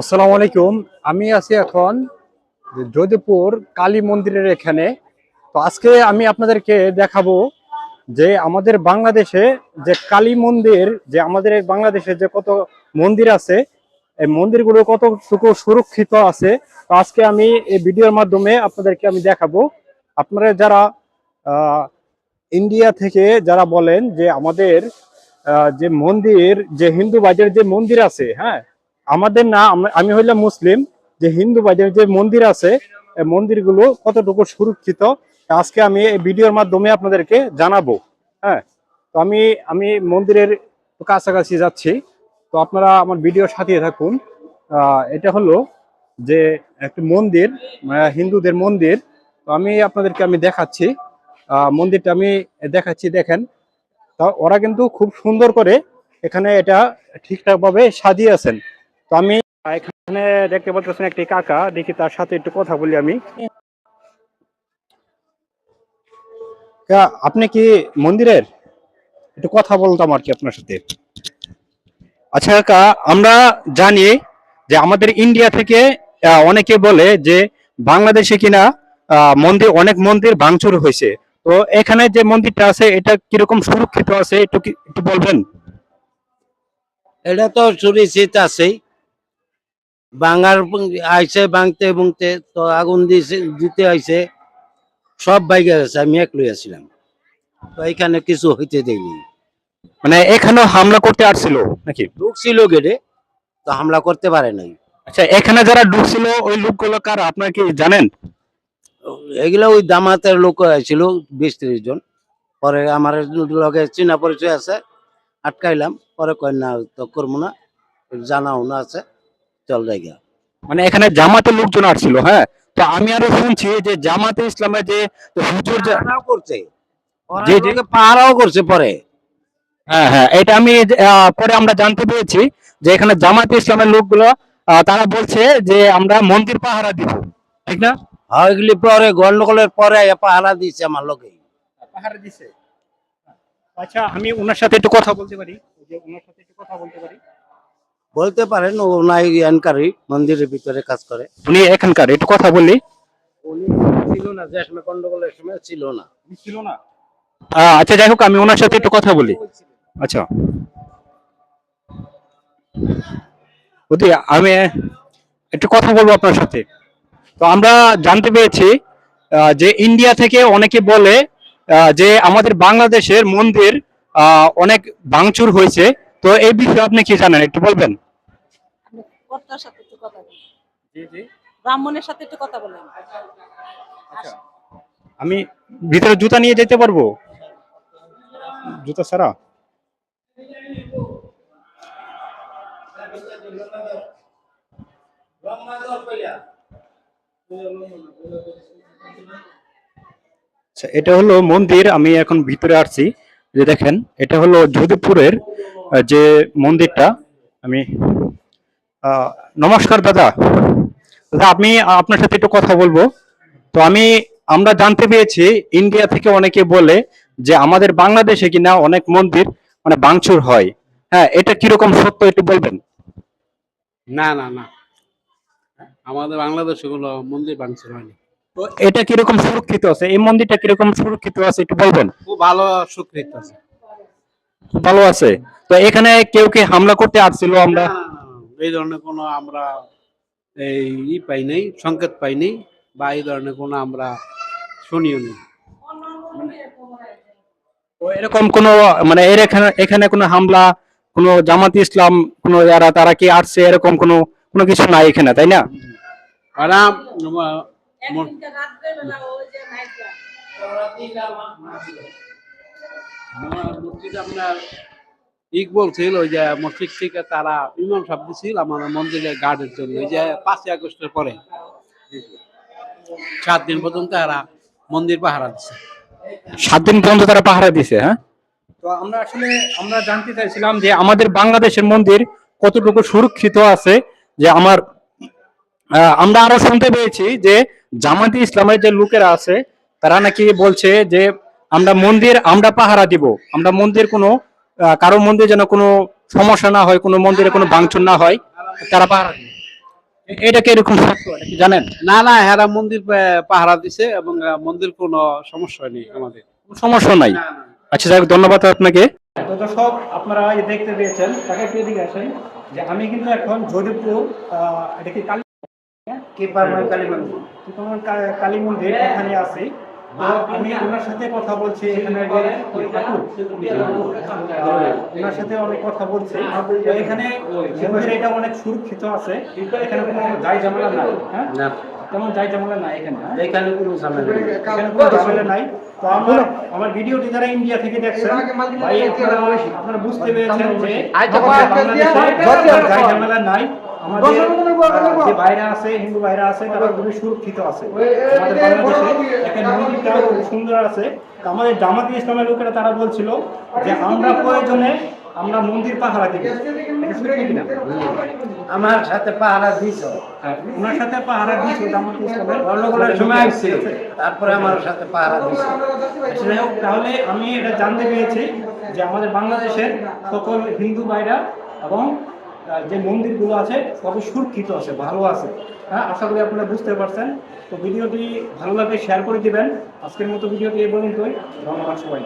আসসালামু আলাইকুম। আমি আছি এখন যোধপুর কালী মন্দিরের এখানে। তো আজকে আমি আপনাদেরকে দেখাবো যে আমাদের বাংলাদেশে যে কালী মন্দির, যে আমাদের বাংলাদেশে যে কত মন্দির আছে, এই মন্দিরগুলো কতটুকু সুরক্ষিত আছে, তো আজকে আমি এই ভিডিওর মাধ্যমে আপনাদেরকে আমি দেখাবো। আপনারা যারা ইন্ডিয়া থেকে যারা বলেন যে আমাদের যে মন্দির, যে হিন্দু বাজার যে মন্দির আছে হ্যাঁ আমাদের না আমি হইলাম মুসলিম, যে হিন্দু বাজার যে মন্দির আছে মন্দিরগুলো কতটুকু সুরক্ষিত, আজকে আমি এই ভিডিওর মাধ্যমে আপনাদেরকে জানাব হ্যাঁ? তো আমি আমি মন্দিরের কাছাকাছি যাচ্ছি, তো আপনারা আমার ভিডিওর সাথে থাকুন। এটা হলো যে একটি মন্দির হিন্দুদের মন্দির, তো আমি আপনাদেরকে আমি দেখাচ্ছি। মন্দিরটা আমি দেখাচ্ছি, দেখেন। তা ওরা কিন্তু খুব সুন্দর করে এখানে এটা ঠিকঠাকভাবে সাজিয়ে সাজিয়েছেন। তো আমি এখানে দেখতে পাচ্ছেন একটি কাকা, দেখি তার সাথে একটু কথা বলি আমি। আপনি কি মন্দিরের? একটু কথা বলতাম আর কি আপনার সাথে। আচ্ছা কাকা, আমরা জানি যে আমাদের ইন্ডিয়া থেকে অনেকে বলে যে বাংলাদেশে কিনা মন্দির, অনেক মন্দির ভাঙচুর হয়েছে। তো এখানে যে মন্দিরটা আছে, এটা কীরকম সুরক্ষিত আছে, একটু একটু বলবেন? এটা তো সুনিশ্চিত আছেই। বাঙার আইসে ভাঙতে ভাঙতে তো আগুন দিছে দিতে আইসে সব বাইকে গেছে আমি এক লইয়াছিলাম তো এখানে কিছু হইতে দেয়নি। মানে এখানেও হামলা করতে আসছিল নাকি? ঢুকছিল গেটে তো হামলা করতে পারে নাই। আচ্ছা এখানে যারা ঢুকছিল ওই লোকগুলো কার? আপনার কি জানেন? এগুলা ওই দামাতের লোক ছিল বিশ ত্রিশ জন। পরে আমার লগে চিনা পরিচয় আছে আটকাইলাম। পরে কয় না তো করব না। জানাও না আছে। চল জায়গা মানে এখানে জামাতের লোকজন আসছিল হ্যাঁ? তো আমি আরও শুনছি যে জামাতে ইসলামের যে হুজুর করছে। জি পাহারাও করছে পরে। হ্যাঁ হ্যাঁ এটা আমি পরে আমরা জানতে পেরেছি যে এখানে জামাতে ইসলামের লোকগুলো তারা বলছে যে আমরা মন্দির পাহারা দিব ঠিক না? হ্যাঁ এগুলি পরে গন্ডগোলের পরে পাহারা দিছে আমার লোকে পাহারা দিছে। আচ্ছা আমি ওনার সাথে একটু কথা বলতে পারি। যে ওনার সাথে একটু কথা বলতে পারি। বলতে পারেন ও নাই এনকারি মন্দিরের ভিতরে কাজ করে। উনি এখানকার একটু কথা বললি। উনি ছিল না যে সময় গন্ডগোলের সময় ছিল না। ছিল না? আচ্ছা যাই হোক আমি ওনার সাথে একটু কথা বলি। আচ্ছা। বুদ্ধি আমি একটু কথা বলব আপনার সাথে। তো আমরা জানতে পেরেছি যে ইন্ডিয়া থেকে অনেকে বলে যে আমাদের বাংলাদেশের মন্দির অনেক ভাঙচুর হয়েছে। তো এই বিষয়ে আপনি কি জানেন? একটু বলবেন। কর্তার সাথে একটু কথা বলেন ব্রাহ্মণের সাথে একটু কথা বলেন। আমি ভিতরে জুতা নিয়ে যেতে পারব? জুতা ছাড়া? আচ্ছা এটা হলো মন্দির। আমি এখন ভিতরে আসছি। যে দেখেন, এটা হলো যোধপুরের যে মন্দিরটা। আমি নমস্কার দাদা। দাদা, আমি আপনার সাথে একটু কথা বলব। তো আমি, আমরা জানতে পেরেছি, ইন্ডিয়া থেকে অনেকে বলে যে আমাদের বাংলাদেশে কিনা অনেক মন্দির মানে বাংচুর হয়। হ্যাঁ এটা কীরকম সত্য একটু বলবেন? না না না। আমাদের বাংলাদেশে কোনো মন্দির বাংচুর হয়নি। তো এটা কীরকম সুরক্ষিত আছে? এই মন্দিরটা কীরকম সুরক্ষিত আছে একটু বলবেন? খুব ভালো স্বীকৃত আছে। ভালো আছে? তো এখানে কেউ কে হামলা করতে আসছিল আমরা? এই ধরনের কোনো আমরা এই পাই নাই সংকেত পাই নাই বা এই ধরনের কোনো আমরা শুনিও নি তো এরকম কোনো মানে এর এখানে এখানে কোনো হামলা কোনো জামাত ইসলাম কোনো যারা তারা কি আসছে? এরকম কোনো কোনো কিছু নাই এখানে তাই না? আর মসজিদ আপনার ইকবল ছিল ওই যে মসজিদ থেকে তারা ইমাম সাহেব ছিল আমাদের মন্দিরের গার্ডের জন্য ওই যে পাঁচই আগস্টের পরে। সাত দিন পর্যন্ত তারা মন্দির পাহারা দিচ্ছে সাত দিন পর্যন্ত তারা পাহারা দিছে হ্যাঁ? তো আমরা আসলে আমরা জানতে চাইছিলাম যে আমাদের বাংলাদেশের মন্দির কতটুকু সুরক্ষিত আছে যে আমার আমরা আরও শুনতে পেয়েছি যে জামাতি ইসলামের যে লোকেরা আছে তারা নাকি বলছে যে আমরা মন্দির আমরা পাহারা দিব। আমরা মন্দির কোনো কারও মন্দির যেন কোনো সমস্যা না হয় কোনো মন্দিরে কোনো ভাঙচুর না হয় তারা পাহারা দিবে। এটা কি এরকম সত্য? এটা কি জানেন? না না হেরা মন্দির পাহারা দিছে এবং মন্দির কোনো সমস্যা নেই আমাদের। সমস্যা নাই? আচ্ছা যাই ধন্যবাদ আপনাকে। তো দর্শক আপনারা দেখতে পেয়েছেন তাকে এদিকে আসেন যে আমি কিন্তু এখন আহ, এটা কি কালী কালী মন্দির? তোমার কালী মন্দির এখানে আছে। আমি ওনার সাথে কথা বলছি এখানে ওনার সাথে অনেক কথা বলছি। এখানে মন্দির এটা অনেক সুরক্ষিত আছে। এখানে কোনো যাই ঝামেলা নাই হ্যাঁ? তেমন যাই ঝামেলা নাই এখানে? এখানে কোনো ঝামেলা এখানে কোনো ঝামেলা নাই। তো আমার আমার ভিডিওটি যারা ইন্ডিয়া থেকে দেখছেন ভাই আপনারা বুঝতে পেরেছেন যে যাই ঝামেলা নাই আমাদের যে বাইরে আছে হিন্দু বাইরে আছে তারা খুবই সুরক্ষিত আছে। আমাদের বাংলাদেশে খুব সুন্দর আছে। আমাদের জামাত ইসলামের লোকেরা তারা বলছিল যে আমরা প্রয়োজনে আমরা মন্দির পাহারা দিব। আমার সাথে পাহারা দিছ। হ্যাঁ, ওনার সাথে পাহারা দিয়েছে জামাত ইসলামের। অন্যগুলোর সময় আসছে। তারপরে আমার সাথে পাহারা দিছে। যাই হোক, তাহলে আমি এটা জানতে পেরেছি যে আমাদের বাংলাদেশের সকল হিন্দু ভাইরা এবং যে মন্দিরগুলো আছে, সবই সুরক্ষিত আছে, ভালো আছে। হ্যাঁ আশা করি আপনারা বুঝতে পারছেন। তো ভিডিওটি ভালো লাগলে শেয়ার করে দিবেন। আজকের মতো ভিডিওটি এই পর্যন্তই। ধন্যবাদ সবাই